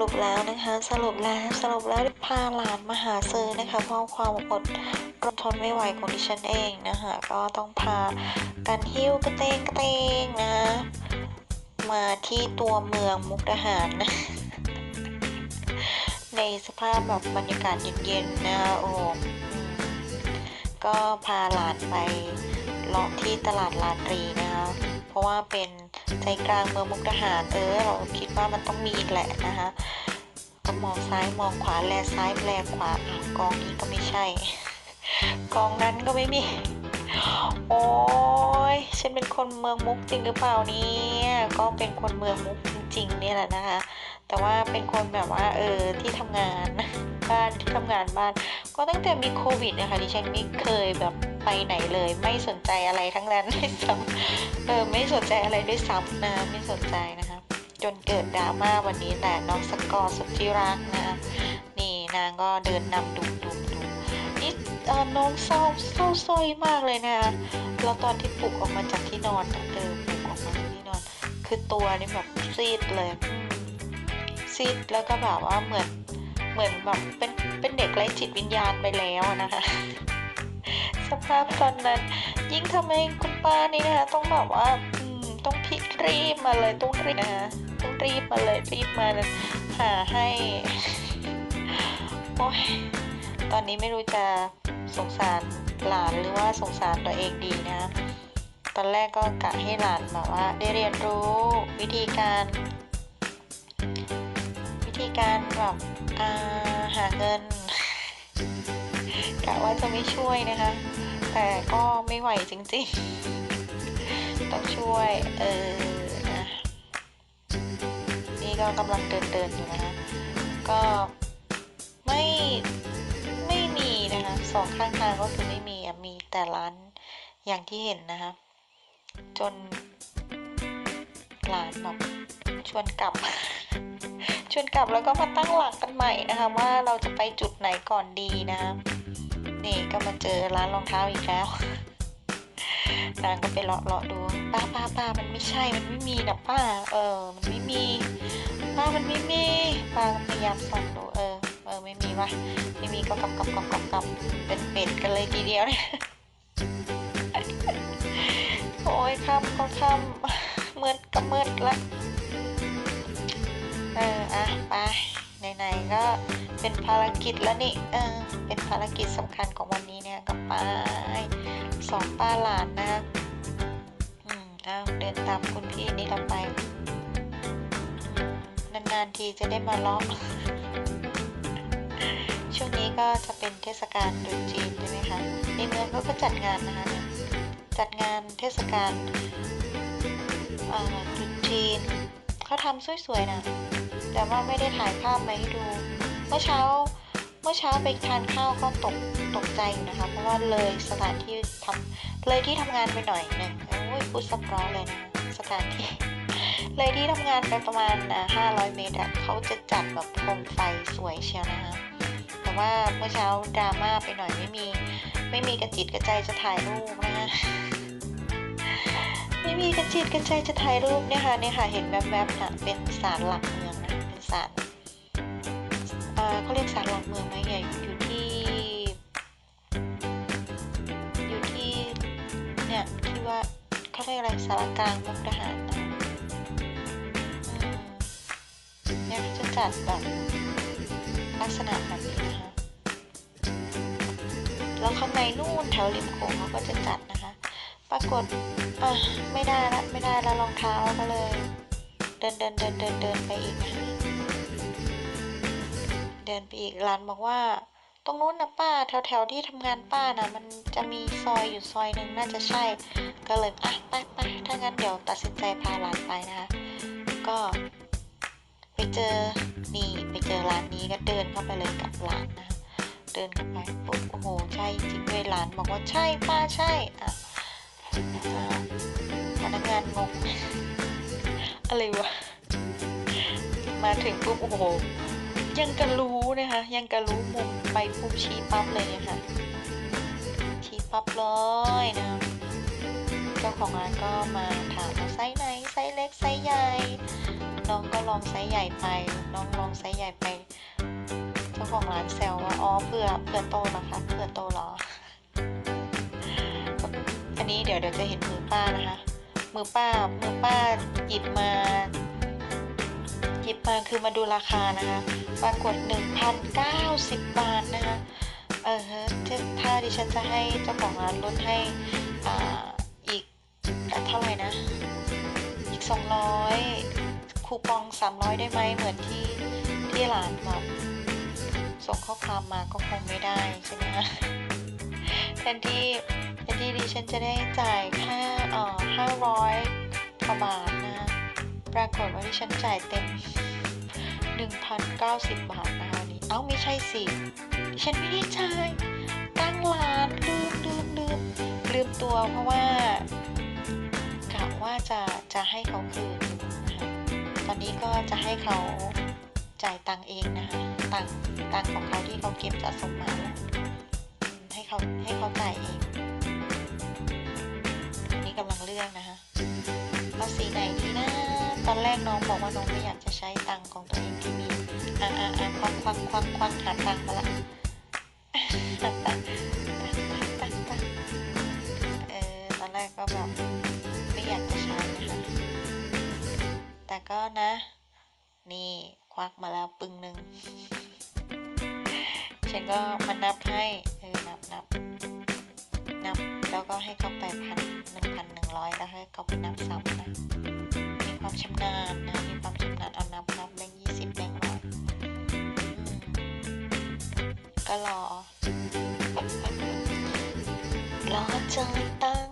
รุปแล้วนะคะ สรุปแล้วสรุปแล้วพาหลานมาหาซื้อนะคะเพราะความอดรนทนไม่ไหวของดิฉันเองนะคะก็ต้องพากันหิ้วกระเตงกระเตงนะ มาที่ตัวเมืองมุกดาหารนะในสภาพแบบบรรยากาศเย็นๆนะคะโอ้ก็พาหลานไปเลาะที่ตลาดลาตรีนะคะเพราะว่าเป็น ใจกลางเมืองมุกดาหารเออเราคิดว่ามันต้องมีแหละนะคะก็มองซ้ายมองขวาแลซ้ายแลขวากองนี้ก็ไม่ใช่ กองนั้นก็ไม่มี โอ้ยฉันเป็นคนเมืองมุกจริงหรือเปล่าเนี่ยก็เป็นคนเมืองมุกจริงๆเนี่ยแหละนะคะ แต่ว่าเป็นคนแบบว่าเออที่ทำงานบ้านที่ทำงานบ้าน ก็ตั้งแต่มีโควิดนะคะดิฉันไม่เคยแบบ ไปไหนเลย ไม่สนใจอะไรทั้งนั้นด้วยซ้ำเออไม่สนใจอะไรด้วยซ้ำนะไม่สนใจนะคะ จนเกิดดราม่าวันนี้แต่น้องสกอร์สุดที่รักนะนี่นางก็เดินนำดุดุดุนี่เออน้องเศร้าเศร้าซอยมากเลยนะแล้วตอนที่ปลุกออกมาจากที่นอนนะเออปลุกออกมาจากที่นอน คือตัวนี่แบบซีดเลยซีดแล้วก็แบบว่าเหมือนเหมือนแบบเป็นเป็นเด็กไร้จิตวิญญาณไปแล้วนะคะ สภาพตอนนั้น ยิ่งทำให้คุณป้านี่นะคะต้องแบบว่าต้องพิรีบมาเลยต้องรีบนะคะต้องรีบมาเลยรีบมาหาให้โอ้ยตอนนี้ไม่รู้จะสงสารหลานหรือว่าสงสารตัวเองดีนะ ตอนแรกก็กะให้หลานแบบว่า ได้เรียนรู้วิธีการ วิธีการแบบาหาเงินกะว่าจะไม่ช่วยนะคะ แต่ก็ไม่ไหวจริงๆ ต้องช่วย เออนะนี่ก็กำลังเดินเดินๆอยู่นะคะก็ไม่ไม่มีนะคะสองข้างทางก็คือไม่มีมีแต่ร้านอย่างที่เห็นนะคะจนหลานแบบชวนกลับ ชวนกลับแล้วก็มาตั้งหลักกันใหม่นะคะว่าเราจะไปจุดไหนก่อนดีนะคะ นี่ก็มาเจอร้านรองเท้าอีกแล้วนางก็ไปเลาะเลาะดูป้าป้าป้ามันไม่ใช่ มันไม่มีนะป้า เออ มันไม่มี ป้ามันไม่มี ป้าก็พยายามส่องดู เออ เออ ไม่มีวะ ไม่มีก็กลับกลับกลับกลับกลับเป็นเป็ดกันเลยทีเดียวเนี่ยโอ้ยค่ำก็ค่ำมืดก็มืดละ เออ อะ ไป ไหนๆก็ เป็นภารกิจแล้วนี่ เออ เป็นภารกิจสำคัญของวันนี้เนี่ยก็ไปสองป้าหลานนะ อืมเอาเดินตามคุณพี่นี่เราไป นานๆทีจะได้มาล้อมช่วงนี้ก็จะเป็นเทศกาลตรุษจีนใช่ไหมคะ ในเมืองเขาก็จัดงานนะคะ จัดงานเทศกาลอ่อตรุษจีนเขาทำสวยๆนะ แต่ว่าไม่ได้ถ่ายภาพมาให้ดู เมื่อเช้าเมื่อเช้าไปทานข้าวก็ตกตกใจอยู่นะคะ เพราะว่าเลยสถานที่ทำเลยที่ทำงานไปหน่อยหนึ่งโอ้ยพูดซับร้อนเลยนะสถานที่ เลยที่ทำงานไปประมาณห้าร้อยเมตรอะเขาจะจัดแบบโคมไฟสวยเชียวนะคะแต่ว่าเมื่อเช้าดราม่าไปหน่อยไม่มี ไม่มีกระจิตกระใจจะถ่ายรูปนะคะไม่มีกระจิตกระใจจะถ่ายรูปเนี่ยค่ะเนี่ยค่ะเห็นแวบๆนะเป็นศาลหลักเมืองนะเป็นศาล เขาเรียกศาลหลักเมืองไหมเนี่อยู่ที่ อยู่ที่เนี่ยที่ว่าเขาเรียกอะไรสารกลางมุกดาหารนะเนี่ยเขาจะจัดแบบลักษณะแบบนี้นะคะ แล้วข้างในนู่นแถวริมโขงเขาก็จะจัดนะคะ ปรากฏอะไม่ได้ละไม่ได้ล้วรองเท้าก็เลย เดินเดินเดินเดินเดินไปอีกนะคะ เดินไปอีกร้านบอกว่า ตรงนู้นนะป้าแถวแถวที่ทำงานป้านะมันจะมีซอยอยู่ซอยหนึ่งน่าจะใช่ ก็เลยอะไปไปถ้างั้นเดี๋ยวตัดสินใจพาหลานไปนะคะ ก็ไปเจอนี่ไปเจอร้านนี้ก็เดินเข้าไปเลยกับหลานนะเดินเข้าไปปุ๊บโอ้โหใช่จริงด้วยหลานบอกว่าใช่ป้าใช่อะพนักงานงงอะไรวะมาถึงปุ๊บโอ้โห ยังกะรู้นะคะ ยังกะรู้มุมไปปุ๊บชี้ปั๊บเลยนี่ยค่ะชี้ปั๊บเลยนะคะเจ้าของร้านก็มาถามว่าไซส์ไหนไซส์เล็กไซส์ใหญ่น้องก็ลองไซส์ใหญ่ไป น้องลองไซส์ใหญ่ไป เจ้าของร้านแซวว่าอ๋อเผื่อเผื่อโตเหรอคะเผื่อโตหรออันนี้เดี๋ยวเดี๋ยวจะเห็นมือป้านะคะ มือป้ามือป้าหยิบมา ยิบมาคือมาดูราคานะคะ ปรากฏ 1,090 บาทนะคะ เออฮะถ้าถ้าดิฉันจะให้เจ้าของร้านลดให้อ่าอีกเท่าไหร่นะ อีก 200 คูปอง 300 ได้ไหมเหมือนที่ที่ร้านแบบส่งข้อความมาก็คงไม่ได้ใช่ไหมคะแทนที่แทนที่ดิฉันจะได้จ่ายแค่เอ่อ500กว่าบาท ปรากฏว่าดิฉันจ่ายเต็ม 1,090 บาทนะคะนนี้เอ้าไม่ใช่สิดิฉันไม่ได้จ่ายตั้งร้านลืมลืมลืมลืมตัวเพราะว่ากะว่าจะจะให้เขาคืนนะคะตอนนี้ก็จะให้เขาจ่ายตังเองนะคะตังตังของเขาที่เขาเก็บสะสมมาให้เขาให้เขาจ่ายเองอันนี้กำลังเลือกนะคะเอาสีไหนดีน อนแรกน้องบอกว่าน้องไม่อยากจะใช้ตังค์ของตัวเองที่มีอ่าอ่าอ่าควักควักควักควักหาตังค์มาละตักตักตักตักตักตักเออตอนแรกก็แบบไม่อยากจะใช้นะคะแต่ก็นะ นี่ควักมาแล้วปึ้งหนึ่งฉันก็มานับให้เออนับนับนับแล้วก็ให้เขาไปพันหนึ่งพันหนึ่งร้อยแล้วให้เขาไปนับซ้ำนะ ความชำนาญนะมีความชำนาญเอานับนับแบงค์ยี่สิบแบงค์ร้อยก็รอรอจ่ายตัง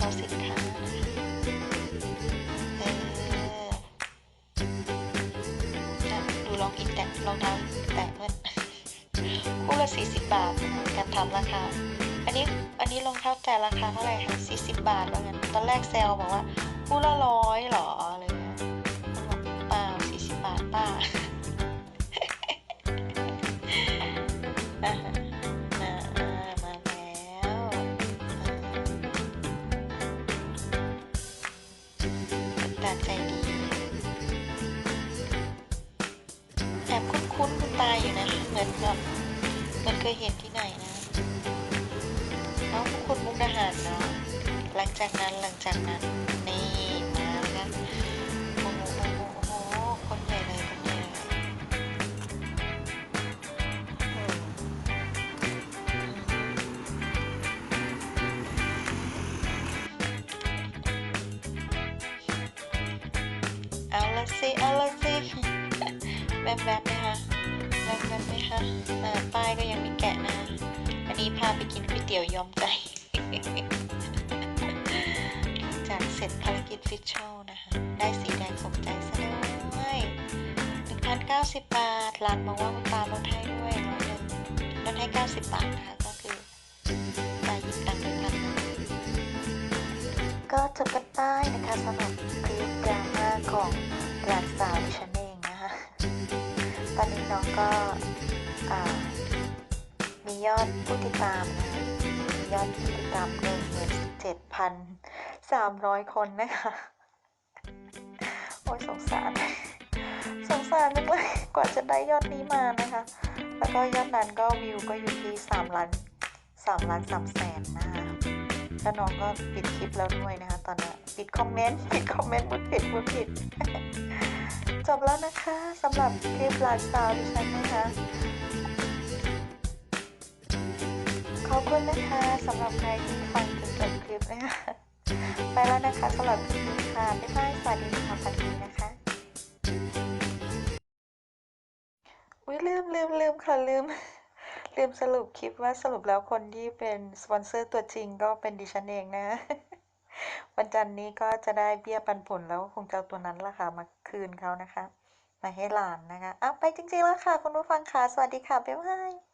รอสินค้านะคะเออนะดูลองอินแตะรองท้าแตะเพื่อนคู่ละสี่สิบบาทนะการทำราคาอันนี้อันนี้รองเท้าแต่ราคาเท่าไหร่คะสี่สิบบาทแล้วกันตอนแรกแซวบอกว่าคู่ละร้อยหรอ คุ้นคุณตาอยู่นะ เหมือนแบบเหมันเคยเห็นที่ไหนนะเอาคุณมุกดาหารเนาะหลังจากนั้นหลังจากนั้นนี่มาแล้วนะโอ้โหโอ้โหโอ้โหคนใหญ่เลยคนใหญ่เลยอืมเอาละสิเอาละสิแวบๆไหมคะแวบๆไหมคะอ่ป้ายก็ยังมีแกะนะ อันนี้พาไปกินก๋วยเตี๋ยวยอมใจจากเสร็จภารกิจฟิชเชลนะคะ ได้สีแดงสมใจซะด้วย1,090 บาท ร้านบอกว่าคุณตาลดให้ด้วยร้อยหนึ่งลดให้ 90 บาทนะคะ ก็คือตายิบตังค์ไปพันหนึ่งก็จบกันได้นะคะสำหรับคลิปดราม่าของหลานสาวดิฉันเองนะคะ ตอนนี้น้องก็ มียอดผู้ติดตามมียอดผู้ติดตามหนึ่งหมื่นเจ็ดพันสามร้อยคนนะคะ โอ้ยสงสาร สงสารจังเลยกว่าจะได้ยอดนี้มานะคะ แล้วก็ยอดนั้นก็วิวก็อยู่ที่สามล้านสามล้านสามแสนนะคะแล้วน้องก็ปิดคลิปแล้วด้วยนะคะ ตอนนี้ปิดคอมเมนต์ปิดคอมเมนต์มุดผิดมุดผิด จบแล้วนะคะสำหรับคลิปหลานสาวดิฉันนะคะ ขอบคุณนะคะสำหรับใครที่ฟังจนจบคลิปนะคะไปแล้วนะคะสำหรับคลิปนี้ค่ะ บ๊ายบาย สวัสดีค่ะฝันดีนะคะ อุ้ยลืมลืมลืมค่ะลืม ลืมสรุปคลิปว่าสรุปแล้วคนที่เป็นสปอนเซอร์ตัวจริงก็เป็นดิฉันเองนะ วันจันทร์นี้ก็จะได้เบี้ยปันผลแล้วคงจะเอาตัวนั้นละค่ะมาคืนเขานะคะ มาให้หลานนะคะอ้าวไปจริงๆแล้วค่ะ คุณผู้ฟังค่ะ สวัสดีค่ะ บ๊ายบาย